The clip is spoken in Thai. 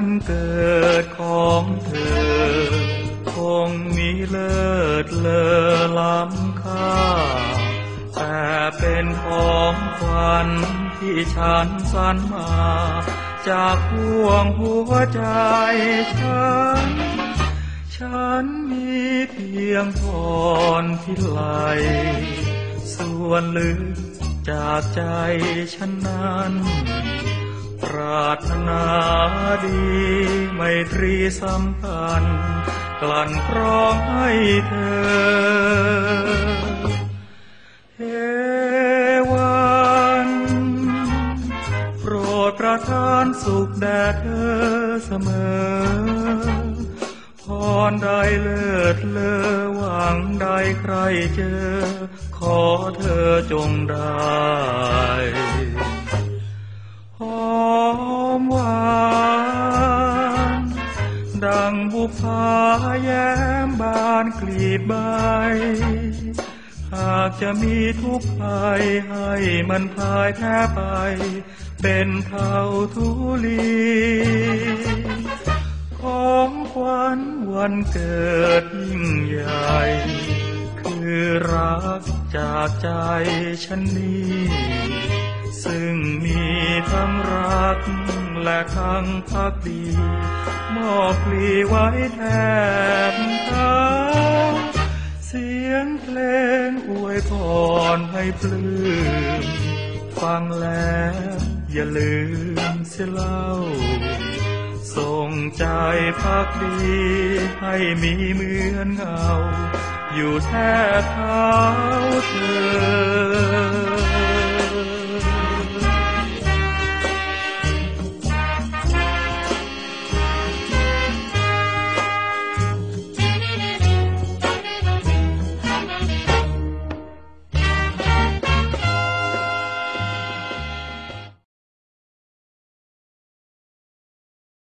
วันเกิดของเธอ คงมีเลิศเลอล้ำค่า แต่เป็นของขวัญที่ฉันสรรมา จากห่วงหัวใจฉัน ฉันมีเพียงพรพิไลส่วนลึกจากใจฉันนั้น ปรารถนาดีไมตรีสัมพันธ์กลั่นกรองให้เธอเอวันโปรดประทานสุขแด่เธอเสมอพรใดเลิศเลอหวังใดใครเจอ ขอเธอจงได้ ดังบุพาแย้มบานกลีบใบ หากจะมีทุกภัยให้มันพายแพ้ไป เป็นเท่าทุลีของขวัญวันเกิดยิ่งใหญ่ คือรักจากใจฉันนี้ ซึ่งมีทั้งรักและทั้งพักดี มอบพลีไว้แทนเธอเสียงเพลงอวยพรให้ปลื้มฟังแล้วอย่าลืมเสียเล่า ส่งใจพักดีให้มีเหมือนเงา อยู่แทบเท้า